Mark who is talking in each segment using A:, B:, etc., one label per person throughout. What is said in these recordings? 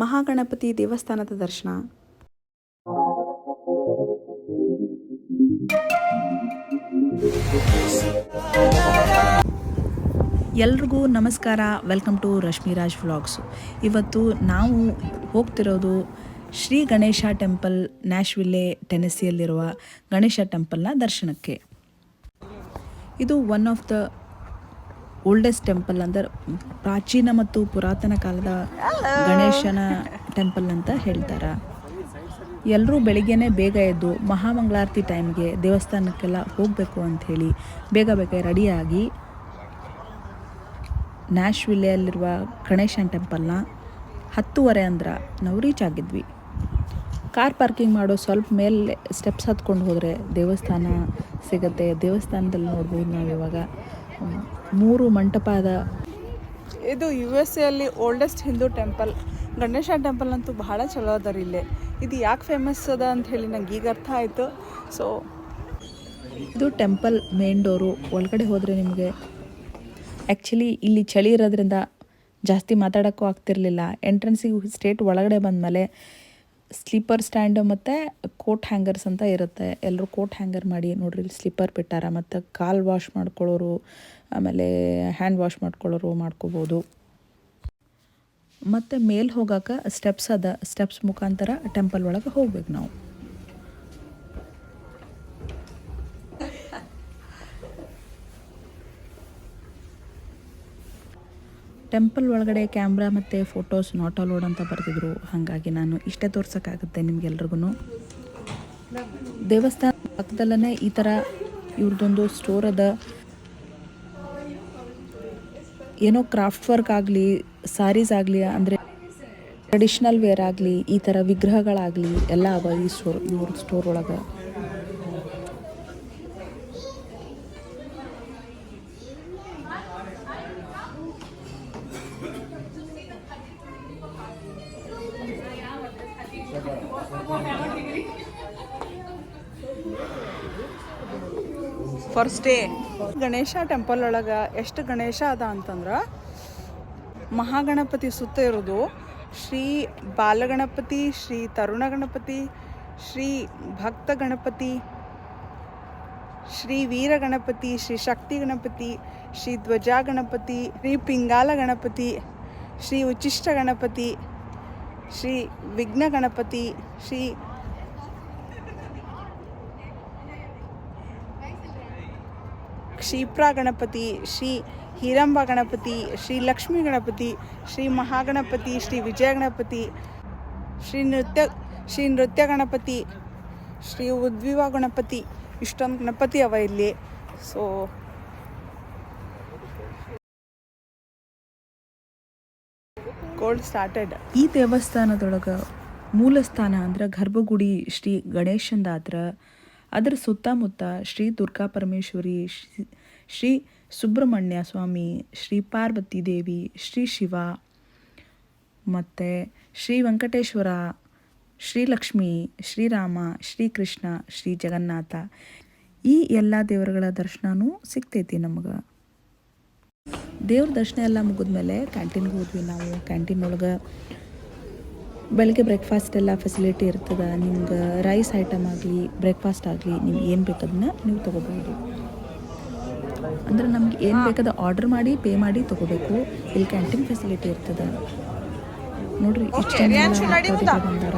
A: ಮಹಾಗಣಪತಿ ದೇವಸ್ಥಾನದ ದರ್ಶನ. ಎಲ್ರಿಗೂ ನಮಸ್ಕಾರ. ವೆಲ್ಕಮ್ ಟು ರಶ್ಮಿರಾಜ್ ವ್ಲಾಗ್ಸ್ ಇವತ್ತು ನಾವು ಹೋಗ್ತಿರೋದು ಶ್ರೀ ಗಣೇಶ ಟೆಂಪಲ್, ನ್ಯಾಶ್ವಿಲ್ಲೆ ಟೆನೆಸಿಯಲ್ಲಿರುವ ಗಣೇಶ ಟೆಂಪಲ್ನ ದರ್ಶನಕ್ಕೆ. ಇದು one of the oldest temple ಅಂದರೆ ಪ್ರಾಚೀನ ಮತ್ತು ಪುರಾತನ ಕಾಲದ ಗಣೇಶನ ಟೆಂಪಲ್ ಅಂತ ಹೇಳ್ತಾರೆ. ಎಲ್ಲರೂ ಬೆಳಿಗ್ಗೆನೇ ಬೇಗ ಎದ್ದು ಮಹಾಮಂಗಳಾರತಿ ಟೈಮ್ಗೆ ದೇವಸ್ಥಾನಕ್ಕೆಲ್ಲ ಹೋಗಬೇಕು ಅಂಥೇಳಿ ಬೇಗ ಬೇಗ ರೆಡಿಯಾಗಿ ನ್ಯಾಶ್ ವಿಲೆಯಲ್ಲಿರುವ ಗಣೇಶನ ಟೆಂಪಲ್ನ ಹತ್ತುವರೆ ಅಂದ್ರೆ ನಾವು ರೀಚ್ ಆಗಿದ್ವಿ. ಕಾರ್ ಪಾರ್ಕಿಂಗ್ ಮಾಡೋ ಸ್ವಲ್ಪ ಮೇಲೆ ಸ್ಟೆಪ್ಸ್ ಹತ್ಕೊಂಡು ಹೋದರೆ ದೇವಸ್ಥಾನ ಸಿಗುತ್ತೆ. ದೇವಸ್ಥಾನದಲ್ಲಿ ನೋಡ್ಬೋದು ನಾವು ಇವಾಗ ಮೂರು ಮಂಟಪದ
B: ಇದು ಯು ಎಸ್ ಎಲ್ಲಿ oldest Hindu temple Ganesha temple ಅಂತೂ ಬಹಳ ಚಲೋ ಅದ ರೀ ಇಲ್ಲೇ. ಇದು ಯಾಕೆ ಫೇಮಸ್ ಅದ ಅಂತ ಹೇಳಿ ನಂಗೆ ಈಗ ಅರ್ಥ ಆಯಿತು. ಸೊ
A: ಇದು ಟೆಂಪಲ್ ಮೇನ್ ಡೋರು ಒಳಗಡೆ ಹೋದರೆ ನಿಮಗೆ ಆ್ಯಕ್ಚುಲಿ ಇಲ್ಲಿ ಚಳಿ ಇರೋದ್ರಿಂದ ಜಾಸ್ತಿ ಮಾತಾಡೋಕ್ಕೂ ಆಗ್ತಿರಲಿಲ್ಲ. ಎಂಟ್ರೆನ್ಸಿಗೆ ಸ್ಟೇಟ್ ಒಳಗಡೆ ಬಂದಮೇಲೆ ಸ್ಲೀಪರ್ ಸ್ಟ್ಯಾಂಡ್ ಮತ್ತು ಕೋಟ್ ಹ್ಯಾಂಗರ್ಸ್ ಅಂತ ಇರುತ್ತೆ. ಎಲ್ಲರೂ ಕೋಟ್ ಹ್ಯಾಂಗರ್ ಮಾಡಿ ನೋಡ್ರಿ ಇಲ್ಲಿ ಸ್ಲೀಪರ್ ಬಿಟ್ಟಾರ. ಮತ್ತು ಕಾಲ್ ವಾಶ್ ಮಾಡ್ಕೊಳ್ಳೋರು, ಆಮೇಲೆ ಹ್ಯಾಂಡ್ ವಾಶ್ ಮಾಡ್ಕೊಳ್ಳೋರು ಮಾಡ್ಕೋಬೋದು. ಮತ್ತು ಮೇಲೆ ಹೋಗೋಕೆ ಸ್ಟೆಪ್ಸ್ ಅದ ಸ್ಟೆಪ್ಸ್ ಮುಖಾಂತರ ಟೆಂಪಲ್ ಒಳಗೆ ಹೋಗ್ಬೇಕು ನಾವು. ಟೆಂಪಲ್ ಒಳಗಡೆ ಕ್ಯಾಮ್ರಾ ಮತ್ತು ಫೋಟೋಸ್ ನಾಟ್ ಅಲೋಡ್ ಅಂತ ಬರೆದಿದ್ರು. ಹಾಗಾಗಿ ನಾನು ಇಷ್ಟೇ ತೋರ್ಸೋಕ್ಕಾಗುತ್ತೆ ನಿಮಗೆಲ್ರಿಗೂ ದೇವಸ್ಥಾನ ಪಕ್ಕದಲ್ಲೇ ಈ ಥರ ಇವ್ರದ್ದೊಂದು ಸ್ಟೋರ್ ಅದ. ಏನೋ ಕ್ರಾಫ್ಟ್ ವರ್ಕ್ ಆಗಲಿ ಸಾರೀಸ್ ಆಗಲಿ, ಅಂದರೆ ಟ್ರೆಡಿಷ್ನಲ್ ವೇರ್ ಆಗಲಿ, ಈ ಥರ ವಿಗ್ರಹಗಳಾಗಲಿ ಎಲ್ಲ ಅವ ಈ ಸ್ಟೋರ್ ಇವ್ರ ಸ್ಟೋರ್ ಒಳಗೆ.
B: ಫಸ್ಟ್ ಡೇ ಗಣೇಶ ಟೆಂಪಲ್ ಒಳಗೆ ಎಷ್ಟು ಗಣೇಶ ಅದ ಅಂತಂದ್ರೆ ಮಹಾಗಣಪತಿ ಸುತ್ತ ಇರೋದು ಶ್ರೀ ಬಾಲಗಣಪತಿ, ಶ್ರೀ ತರುಣ ಗಣಪತಿ ಶ್ರೀ ಭಕ್ತ ಗಣಪತಿ, ಶ್ರೀ ವೀರ ಗಣಪತಿ, ಶ್ರೀ ಶಕ್ತಿ ಗಣಪತಿ, ಶ್ರೀ ಧ್ವಜ ಗಣಪತಿ, ಶ್ರೀ ಪಿಂಗಾಲ ಗಣಪತಿ, ಶ್ರೀ ಉಚ್ಚಿಷ್ಟ ಗಣಪತಿ ಶ್ರೀ ವಿಘ್ನ ಗಣಪತಿ, ಶ್ರೀ ಕ್ಷಿಪ್ರ ಗಣಪತಿ, ಶ್ರೀ ಹೀರಂಬ ಗಣಪತಿ, ಶ್ರೀ ಲಕ್ಷ್ಮೀ ಗಣಪತಿ, ಶ್ರೀ ಮಹಾಗಣಪತಿ, ಶ್ರೀ ವಿಜಯ ಗಣಪತಿ, ಶ್ರೀ ನೃತ್ಯ ಶ್ರೀ ನೃತ್ಯ ಗಣಪತಿ, ಶ್ರೀ ಉದ್ವಿವ ಗಣಪತಿ. ಇಷ್ಟೊಂದು ಗಣಪತಿ ಅವ ಇಲ್ಲಿ. ಸೊ ಗೋಲ್ಡ್ ಸ್ಟಾರ್ಟೆಡ್
A: ಈ ದೇವಸ್ಥಾನದೊಳಗೆ ಮೂಲ ಸ್ಥಾನ ಅಂದ್ರೆ ಗರ್ಭಗುಡಿ ಶ್ರೀ ಗಣೇಶಂದಾದ್ರ, ಅದರ ಸುತ್ತಮುತ್ತ ಶ್ರೀ ದುರ್ಗಾ ಪರಮೇಶ್ವರಿ, ಶ್ರೀ ಸುಬ್ರಹ್ಮಣ್ಯ ಸ್ವಾಮಿ, ಶ್ರೀ ಪಾರ್ವತಿ ದೇವಿ, ಶ್ರೀ ಶಿವ, ಮತ್ತು ಶ್ರೀ ವೆಂಕಟೇಶ್ವರ ಶ್ರೀಲಕ್ಷ್ಮಿ ಶ್ರೀರಾಮ ಶ್ರೀಕೃಷ್ಣ ಶ್ರೀ ಜಗನ್ನಾಥ. ಈ ಎಲ್ಲ ದೇವರುಗಳ ದರ್ಶನವೂ ಸಿಗ್ತೈತಿ ನಮಗೆ. ದೇವ್ರ ದರ್ಶನ ಎಲ್ಲ ಮುಗಿದ್ಮೇಲೆ ಕ್ಯಾಂಟೀನ್ಗೆ ಹೋದ್ವಿ ನಾವು. ಕ್ಯಾಂಟೀನ್ ಒಳಗೆ ಬೆಳಗ್ಗೆ ಬ್ರೇಕ್ಫಾಸ್ಟ್ ಎಲ್ಲ ಫೆಸಿಲಿಟಿ ಇರ್ತದೆ. ನಿಮ್ಗೆ ರೈಸ್ ಐಟಮ್ ಆಗಲಿ ಬ್ರೇಕ್ಫಾಸ್ಟ್ ಆಗಲಿ ನಿಮ್ಗೆ ಏನು ಬೇಕದನ್ನ ನೀವು ತೊಗೋಬೋದು ಅಂದ್ರೆ ನಮ್ಗೆ ಏನು ಬೇಕಾದ ಆರ್ಡರ್ ಮಾಡಿ ಪೇ ಮಾಡಿ ತೊಗೋಬೇಕು. ಇಲ್ಲಿ ಕ್ಯಾಂಟೀನ್ ಫೆಸಿಲಿಟಿ ಇರ್ತದೆ. ನೋಡ್ರಿ ಇಷ್ಟು ಬಂದಾರ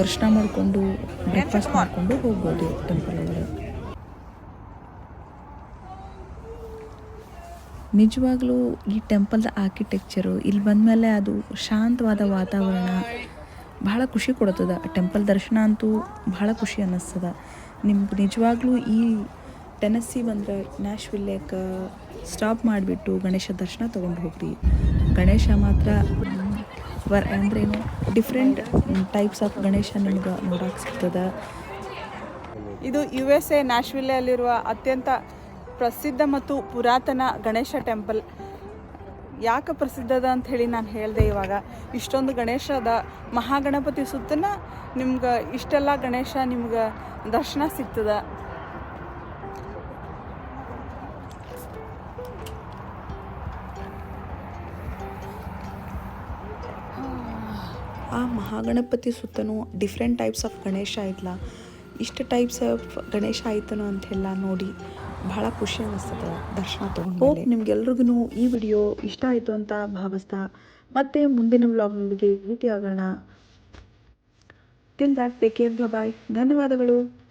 A: ದರ್ಶನ ಮಾಡಿಕೊಂಡು ಬ್ರೇಕ್ಫಾಸ್ಟ್ ಮಾಡಿಕೊಂಡು ಹೋಗ್ಬೋದು ಟೆಂಪಲ್ ಒಳಗೆ. ನಿಜವಾಗ್ಲೂ ಈ ಟೆಂಪಲ್ದ ಆರ್ಕಿಟೆಕ್ಚರು ಇಲ್ಲಿ ಬಂದಮೇಲೆ ಅದು ಶಾಂತವಾದ ವಾತಾವರಣ ಭಾಳ ಖುಷಿ ಕೊಡುತ್ತದೆ. ಟೆಂಪಲ್ ದರ್ಶನ ಅಂತೂ ಭಾಳ ಖುಷಿ ಅನ್ನಿಸ್ತದ. ನಿಮ್ಗೆ ನಿಜವಾಗ್ಲೂ ಈ ಟೆನಸ್ಸಿ ಬಂದ್ರೆ ನ್ಯಾಶ್ವಿಲ್ಲೇಕ ಸ್ಟಾಪ್ ಮಾಡಿಬಿಟ್ಟು ಗಣೇಶ ದರ್ಶನ ತೊಗೊಂಡು ಹೋಗ್ರಿ. ಗಣೇಶ ಮಾತ್ರ ವರ್ ಅಂದ್ರೇನು ಡಿಫ್ರೆಂಟ್ ಟೈಪ್ಸ್ ಆಫ್ ಗಣೇಶ ನಿಮ್ಗೆ ನೋಡೋಕೆ ಸಿಗ್ತದೆ.
B: ಇದು ಯು ಎಸ್ ಎ ನ್ಯಾಶ್ವಿಲ್ಲೆಯಲ್ಲಿರುವ ಅತ್ಯಂತ ಪ್ರಸಿದ್ಧ ಮತ್ತು ಪುರಾತನ ಗಣೇಶ ಟೆಂಪಲ್. ಯಾಕೆ ಪ್ರಸಿದ್ಧ ಅದ ಅಂತ ಹೇಳಿ ನಾನು ಹೇಳಿದೆ ಇವಾಗ. ಇಷ್ಟೊಂದು ಗಣೇಶದ ಮಹಾಗಣಪತಿ ಸುತ್ತನ ನಿಮ್ಗೆ ಇಷ್ಟೆಲ್ಲ ಗಣೇಶ ನಿಮ್ಗೆ ದರ್ಶನ ಸಿಗ್ತದೆ?
A: ಆ ಮಹಾಗಣಪತಿ ಸುತ್ತನೂ ಡಿಫ್ರೆಂಟ್ ಟೈಪ್ಸ್ ಆಫ್ ಗಣೇಶ ಐತ್ಲ ಇಷ್ಟು ಟೈಪ್ಸ್ ಆಫ್ ಗಣೇಶ ಆಯ್ತನೋ ಅಂತೆಲ್ಲ ನೋಡಿ ಬಹಳ ಖುಷಿ ಅನ್ನಿಸ್ತದೆ ದರ್ಶನ ತೊಗೊಂಡು ಹೋಪ್ ನಿಮ್ಗೆಲ್ರಿಗೂ ಈ ವಿಡಿಯೋ ಇಷ್ಟ ಆಯಿತು ಅಂತ ಭಾವಿಸ್ತಾ ಮತ್ತೆ ಮುಂದಿನ ವ್ಲಾಗ್ನೊಂದಿಗೆ ಭೇಟಿ ಆಗೋಣ ಟಿಲ್ ಟೇಕ್ ಬಾಯ್ ಧನ್ಯವಾದಗಳು.